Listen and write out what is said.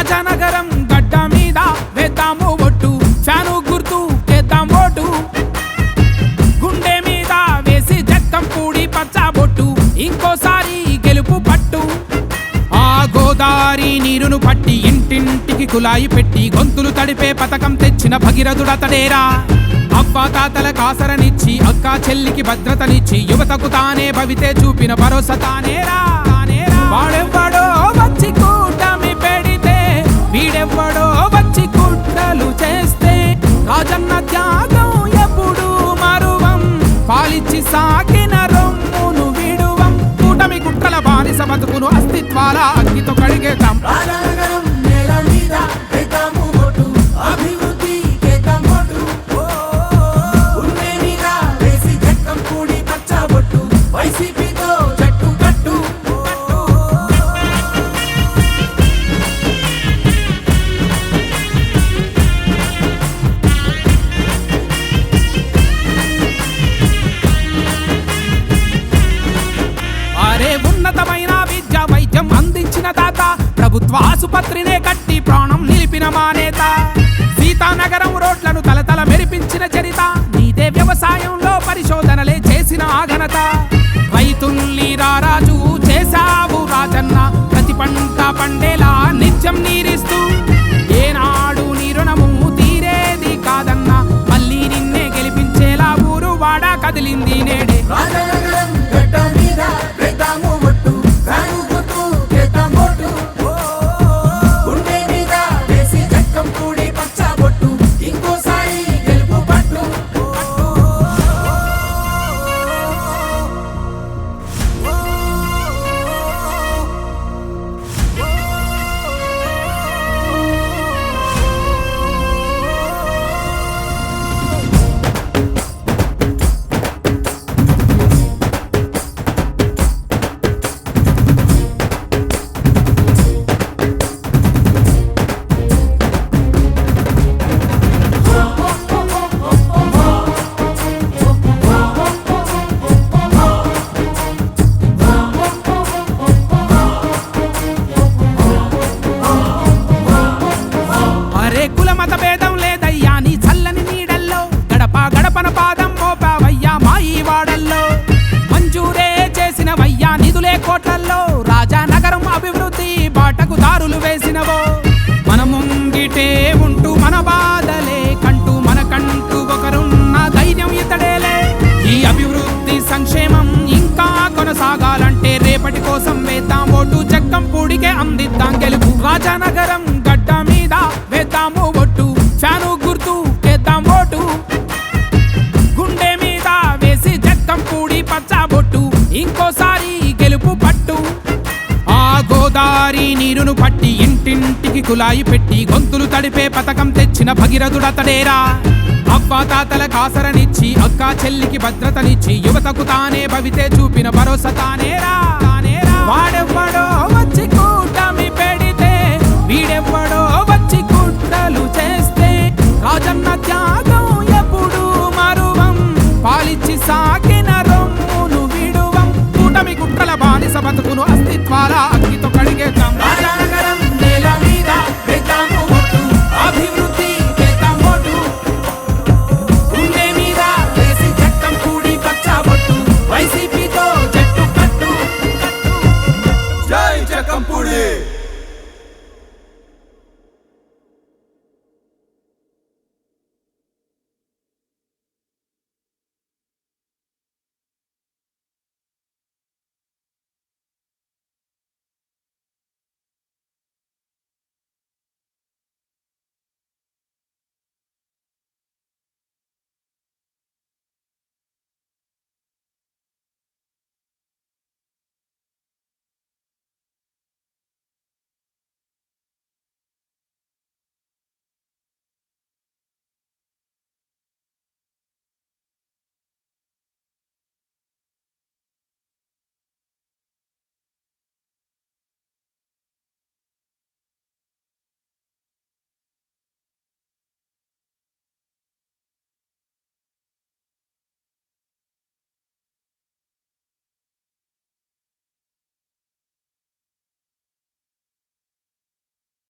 రాజానగరం గడ్డ మీద వేద్దాము ఒట్టు. ఫ్యాను గుర్తు చేద్దాం ఓటు గుండె మీద వేసి జక్తం పూడి పచ్చబొట్టు ఇంకోసారి గెలుపు పట్టు. ఆ గోదావరి నీరును పట్టి ఇంటింటికి కులాయి పెట్టి గొంతులు తడిపే పథకం తెచ్చిన భగీరథుడ తడేరా అబ్బా తాతల కాసరనిచ్చి అక్క చెల్లికి భద్రతనిచ్చి యువతకు తానే భవితే చూపిన భరోసా తానేరా. తానేరా. para ప్రభుత్వ ఆసుపత్రినే కట్టి ప్రాణం నిలిపిన మానేత. సీతానగరం రోడ్లను తలతల మెరిపించిన చరిత. నీదే వ్యవసాయంలో పరిశోధనలే చేసిన ఆఘనత. రైతుల్ని రారాజు చేశావు రాజన్న ప్రతి పంట పండే దారులు వేసినవో మన ముంగిటే ఉంటూ మన బాధలే కంటూ మనకంటూ ఒకరున్న ధైర్యం ఇతడేలే. ఈ అభివృద్ధి సంక్షేమం ఇంకా కొనసాగాలంటే రేపటి కోసం వేద్దాం ఓటు చెక్కం పూడికే అందిద్దాం గెలుపు రాజానగరం. పెట్టి ఇంటింటికి కులాయి పెట్టి గొంతులు తడిపే పథకం తెచ్చిన భగీరథుడతడేరా అబ్బా తాతల కాసరనిచ్చి అక్కా చెల్లికి భద్రతనిచ్చి యువతకు తానే భవితే చూపిన భరోసా తానేరా. తానేరా. వాడెవ్వడో వచ్చి కూటా